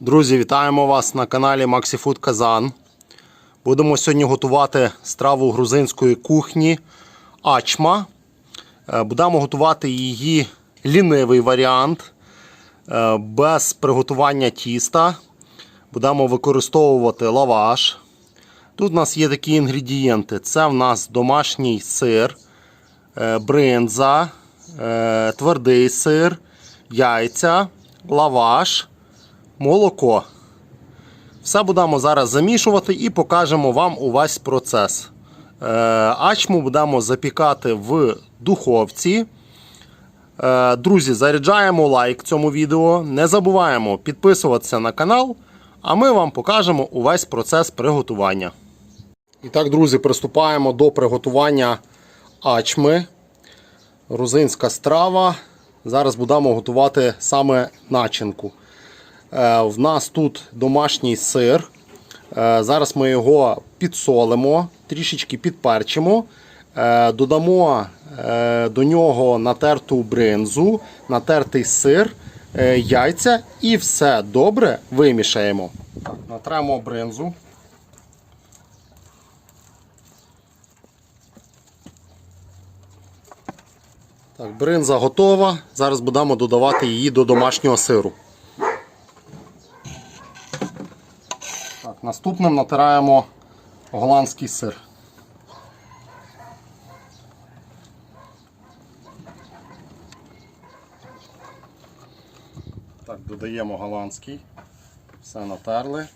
Друзі, вітаємо вас на каналі MaxiFood Казан. Будемо сьогодні готувати страву грузинської кухні ачма. Е, Будемо готувати її лінивий варіант е, без приготування тіста. Будемо використовувати лаваш. Тут у нас є такі інгредієнти: це в нас домашній сир, е, бринза, твердий сир, яйця, лаваш молоко. Все будемо зараз замішувати і покажемо вам увесь процес. Е, Ачму будемо запікати в духовці. Е, Друзі, заряджаємо лайк цьому відео. Не забуваємо підписуватися на канал, а ми вам покажемо увесь процес приготування. І так, друзі, приступаємо до приготування ачми. Грузинська страва. Зараз будемо готувати саме начинку. Е, В нас тут домашній сир. Е, Зараз ми його підсолимо, трішечки підперчимо. Е, Додамо до нього натерту бринзу, натертий сир, яйця і все добре вимішаємо. Натремо бринзу. Так, бринза готова. Зараз будемо додавати її до домашнього сиру. Так, наступним натираємо голландський сир. Так, додаємо голландський. Все натерли.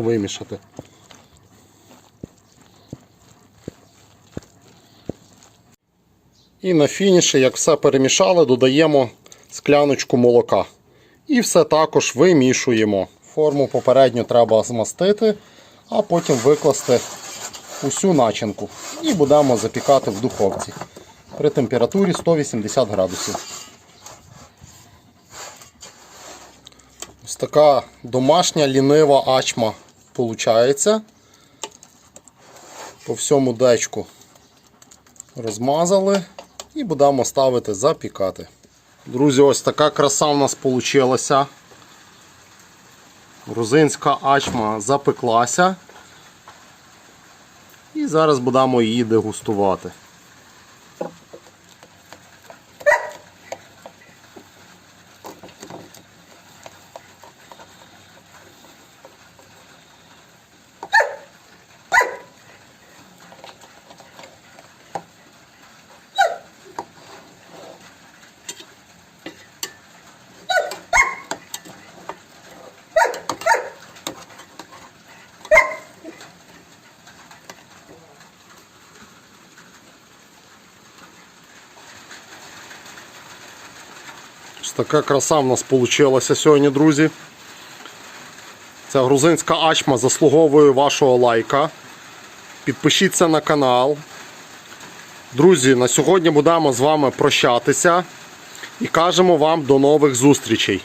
Вимішати. І на фініші, як все перемішали, додаємо скляночку молока. І все також вимішуємо. Форму попередньо треба змастити, а потім викласти усю начинку. І будемо запікати в духовці при температурі 180 градусів. Ось така домашня лінива ачма виходить. По всьому дечку розмазали і будемо ставити запікати. Друзі, ось така краса в нас вийшла. Грузинська ачма запеклася. І зараз будемо її дегустувати. Ось така краса в нас вийшла сьогодні, друзі. Ця грузинська ачма заслуговує вашого лайка. Підпишіться на канал. Друзі, на сьогодні будемо з вами прощатися і кажемо вам до нових зустрічей.